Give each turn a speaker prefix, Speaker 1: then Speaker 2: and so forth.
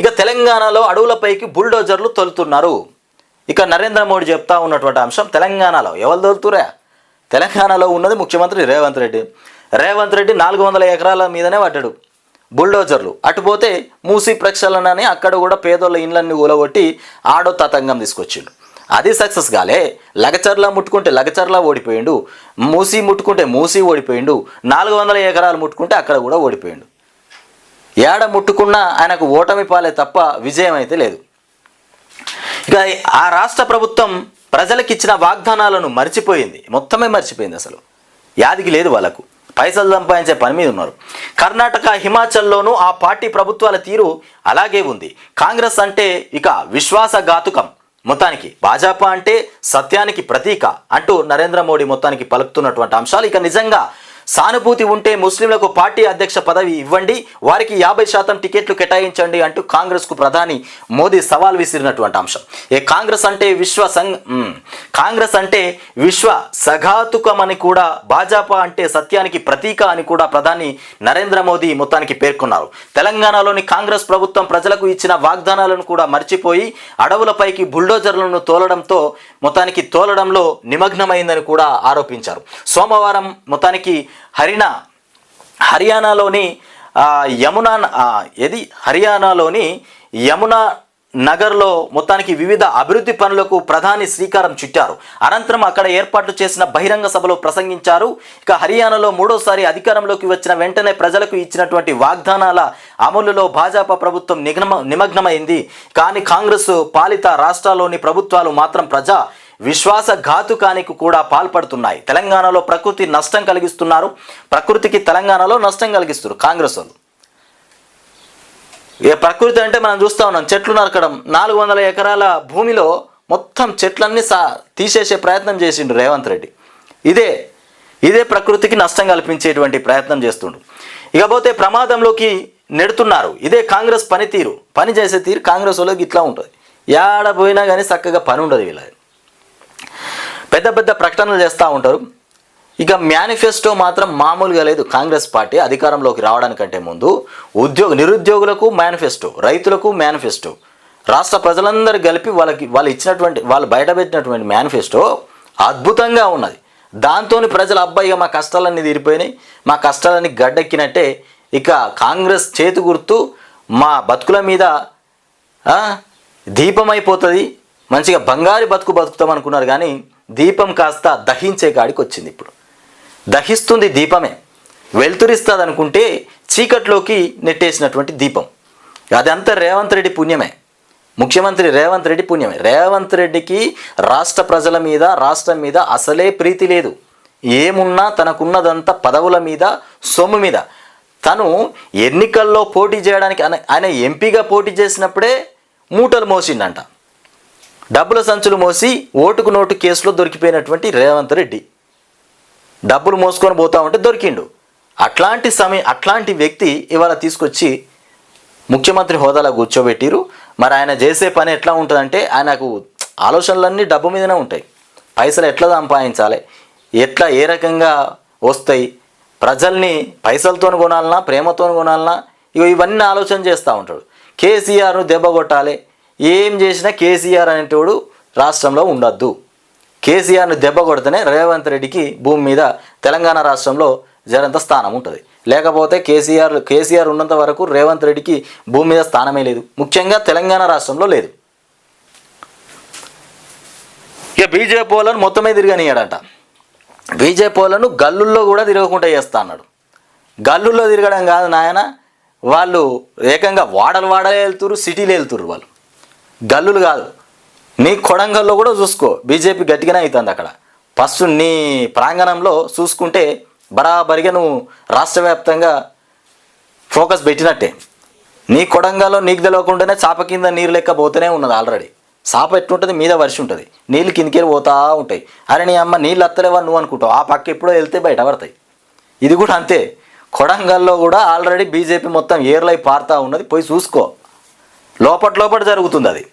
Speaker 1: ఇక తెలంగాణలో అడవులపైకి బుల్డోజర్లు తొలుతున్నారు. ఇక నరేంద్ర మోడీ చెప్తా ఉన్నటువంటి అంశం తెలంగాణలో. ఎవరు తోలుతురా తెలంగాణలో ఉన్నది ముఖ్యమంత్రి రేవంత్ రెడ్డి. రేవంత్ రెడ్డి నాలుగు వందల ఎకరాల మీదనే పడ్డాడు. బుల్డోజర్లు. అటుపోతే మూసి ప్రక్షాళన అని అక్కడ కూడా పేదోళ్ళ ఇండ్లన్నీ ఊలగొట్టి ఆడో తతంగం తీసుకొచ్చిండు. అది సక్సెస్ కాలే. లగచర్ల ముట్టుకుంటే లగచర్ల ఓడిపోయిండు. మూసి ముట్టుకుంటే మూసి ఓడిపోయిండు. నాలుగు వందల ఎకరాలు ముట్టుకుంటే అక్కడ కూడా ఓడిపోయిండు. ఏడ ముట్టుకున్నా ఆయనకు ఓటమి పాలే తప్ప విజయం అయితే లేదు. ఇక ఆ రాష్ట్ర ప్రభుత్వం ప్రజలకు ఇచ్చిన వాగ్దానాలను మర్చిపోయింది. మొత్తమే మర్చిపోయింది అసలు. యాదికి లేదు వాళ్ళకు. పైసలు సంపాదించే పని మీద ఉన్నారు. కర్ణాటక హిమాచల్లోనూ ఆ పార్టీ ప్రభుత్వాల తీరు అలాగే ఉంది. కాంగ్రెస్ అంటే ఇక విశ్వాసఘాతుకం. మొత్తానికి భాజపా అంటే సత్యానికి ప్రతీక అంటూ నరేంద్ర మోడీ మొత్తానికి పలుకుతున్నటువంటి అంశాలు. ఇక నిజంగా సానుభూతి ఉంటే ముస్లింలకు పార్టీ అధ్యక్ష పదవి ఇవ్వండి వారికి యాభై శాతం టికెట్లు కేటాయించండి అంటూ కాంగ్రెస్కు ప్రధాని మోదీ సవాల్ విసిరినటువంటి అంశం. ఏ కాంగ్రెస్ అంటే విశ్వ సంఘ కాంగ్రెస్ అంటే విశ్వ సఘాతుకమని కూడా భాజపా అంటే సత్యానికి ప్రతీక అని కూడా ప్రధాని నరేంద్ర మోదీ మొత్తానికి పేర్కొన్నారు. తెలంగాణలోని కాంగ్రెస్ ప్రభుత్వం ప్రజలకు ఇచ్చిన వాగ్దానాలను కూడా మర్చిపోయి అడవులపైకి బుల్డోజర్లను తోలడంతో మొత్తానికి తోలడంలో నిమగ్నమైందని కూడా ఆరోపించారు. సోమవారం మొత్తానికి హరినా హర్యానాలోని యమునా ఏది? హర్యానాలోని యమునా నగర్లో మొత్తానికి వివిధ అభివృద్ధి పనులకు ప్రధాని శ్రీకారం చుట్టారు. అనంతరం అక్కడ ఏర్పాట్లు చేసిన బహిరంగ సభలో ప్రసంగించారు. ఇక హర్యానాలో మూడోసారి అధికారంలోకి వచ్చిన వెంటనే ప్రజలకు ఇచ్చినటువంటి వాగ్దానాల అమలులో భాజపా ప్రభుత్వం నిగ్నమ నిమగ్నమైంది. కానీ కాంగ్రెస్ పాలిత రాష్ట్రాల్లోని ప్రభుత్వాలు మాత్రం ప్రజా విశ్వాసఘాతుకానికి కూడా పాల్పడుతున్నాయి. తెలంగాణలో ప్రకృతి నష్టం కలిగిస్తున్నారు. ప్రకృతికి తెలంగాణలో నష్టం కలిగిస్తున్నారు కాంగ్రెస్ వాళ్ళు. ఏ ప్రకృతి అంటే మనం చూస్తా ఉన్నాం. చెట్లు నరకడం. నాలుగు వందల ఎకరాల భూమిలో మొత్తం చెట్లన్నీ సా తీసేసే ప్రయత్నం చేసిండు రేవంత్ రెడ్డి. ఇదే ఇదే ప్రకృతికి నష్టం కల్పించేటువంటి ప్రయత్నం చేస్తుండు. ఇకపోతే ప్రమాదంలోకి నెడుతున్నారు. ఇదే కాంగ్రెస్ పనితీరు. పని చేసే తీరు కాంగ్రెస్ వాళ్ళకి ఇట్లా ఉంటుంది. ఏడ పోయినా కానీ చక్కగా పని ఉండదు వీళ్ళది. పెద్ద పెద్ద ప్రకటనలు చేస్తూ ఉంటారు. ఇక మేనిఫెస్టో మాత్రం మామూలుగా లేదు. కాంగ్రెస్ పార్టీ అధికారంలోకి రావడానికంటే ముందు ఉద్యోగ నిరుద్యోగులకు మేనిఫెస్టో రైతులకు మేనిఫెస్టో రాష్ట్ర ప్రజలందరూ కలిపి వాళ్ళకి వాళ్ళు ఇచ్చినటువంటి వాళ్ళు బయటపెట్టినటువంటి మేనిఫెస్టో అద్భుతంగా ఉన్నది. దాంతో ప్రజలు అబ్బాయిగా మా కష్టాలన్నీ తీరిపోయినాయి. మా కష్టాలన్నీ గడ్డెక్కినట్టే ఇక కాంగ్రెస్ చేతి గుర్తు మా బతుకుల మీద దీపమైపోతుంది. దీపం అయిపోతుంది మంచిగా బంగారు బతుకు బతుకుతాం అనుకున్నారు కానీ దీపం కాస్త దహించే కాడికి వచ్చింది ఇప్పుడు. దహిస్తుంది దీపమే. వెలుతురిస్తుంది అనుకుంటే చీకట్లోకి నెట్టేసినటువంటి దీపం. అదంతా రేవంత్ రెడ్డి పుణ్యమే. ముఖ్యమంత్రి రేవంత్ రెడ్డి పుణ్యమే. రేవంత్ రెడ్డికి రాష్ట్ర ప్రజల మీద రాష్ట్రం మీద అసలే ప్రీతి లేదు. ఏమున్నా తనకున్నదంతా పదవుల మీద సొమ్ము మీద. తను ఎన్నికల్లో పోటీ చేయడానికి ఆయన- ఆయన ఎంపీగా పోటీ చేసినప్పుడే మూటలు మోసిండంట. డబ్బుల సంచులు మోసి ఓటుకు నోటు కేసులో దొరికిపోయినటువంటి రేవంత్ రెడ్డి. డబ్బులు మోసుకొని పోతా ఉంటే దొరికిండు. అట్లాంటి సమయం అట్లాంటి వ్యక్తి ఇవాళ తీసుకొచ్చి ముఖ్యమంత్రి హోదాలో కూర్చోబెట్టిరు. మరి ఆయన చేసే పని ఎట్లా ఉంటుందంటే ఆయనకు ఆలోచనలన్నీ డబ్బు మీదనే ఉంటాయి. పైసలు ఎట్లా సంపాదించాలి? ఎట్లా ఏ రకంగా వస్తాయి? ప్రజల్ని పైసలతో కొనాలన్నా ప్రేమతో కొనాలన్నా ఇగో ఇవన్నీ ఆలోచన చేస్తూ ఉంటాడు. కేసీఆర్ను దెబ్బ కొట్టాలి. ఏం చేసినా కేసీఆర్ అనేటోడు రాష్ట్రంలో ఉండొద్దు. కేసీఆర్ను దెబ్బ కొడితేనే రేవంత్ రెడ్డికి భూమి మీద తెలంగాణ రాష్ట్రంలో జరంత స్థానం ఉంటుంది. లేకపోతే కేసీఆర్ కేసీఆర్ ఉన్నంత వరకు రేవంత్ రెడ్డికి భూమి మీద స్థానమే లేదు. ముఖ్యంగా తెలంగాణ రాష్ట్రంలో లేదు. ఇక బీజేపీ వాళ్ళను మొత్తమే తిరగనియాడంట బీజేపీ వాళ్ళను గల్లుల్లో కూడా తిరగకుండా చేస్తా అన్నాడు. గల్లుల్లో తిరగడం కాదు నాయన వాళ్ళు ఏకంగా వాడలు వాడలే వెళ్తురు సిటీలు వెళ్తురు వాళ్ళు. గల్లులు కాదు. నీ కొడంగల్లో కూడా చూసుకో. బీజేపీ గట్టిగానే అవుతుంది అక్కడ. ఫస్ట్ నీ ప్రాంగణంలో చూసుకుంటే బరాబరిగా నువ్వు రాష్ట్ర వ్యాప్తంగా ఫోకస్ పెట్టినట్టే. నీ కొడంగల్లో నీకు తెలియకుండానే చాప కింద నీరు లెక్క పోతూనే ఉన్నది ఆల్రెడీ. చాప ఎట్లుంటుంది? మీద వర్షం ఉంటుంది. నీళ్ళు కిందికి పోతా ఉంటాయి. అరే నీ అమ్మ నీళ్ళు అత్తలేవా నువ్వు అనుకుంటావు? ఆ పక్క ఎప్పుడో వెళ్తే బయట పడతాయి. ఇది కూడా అంతే. కొడంగల్లో కూడా ఆల్రెడీ బీజేపీ మొత్తం ఏర్లై పారుతూ ఉన్నది. పోయి చూసుకో. లోపట్ లోపట జరుగుతుంది అది.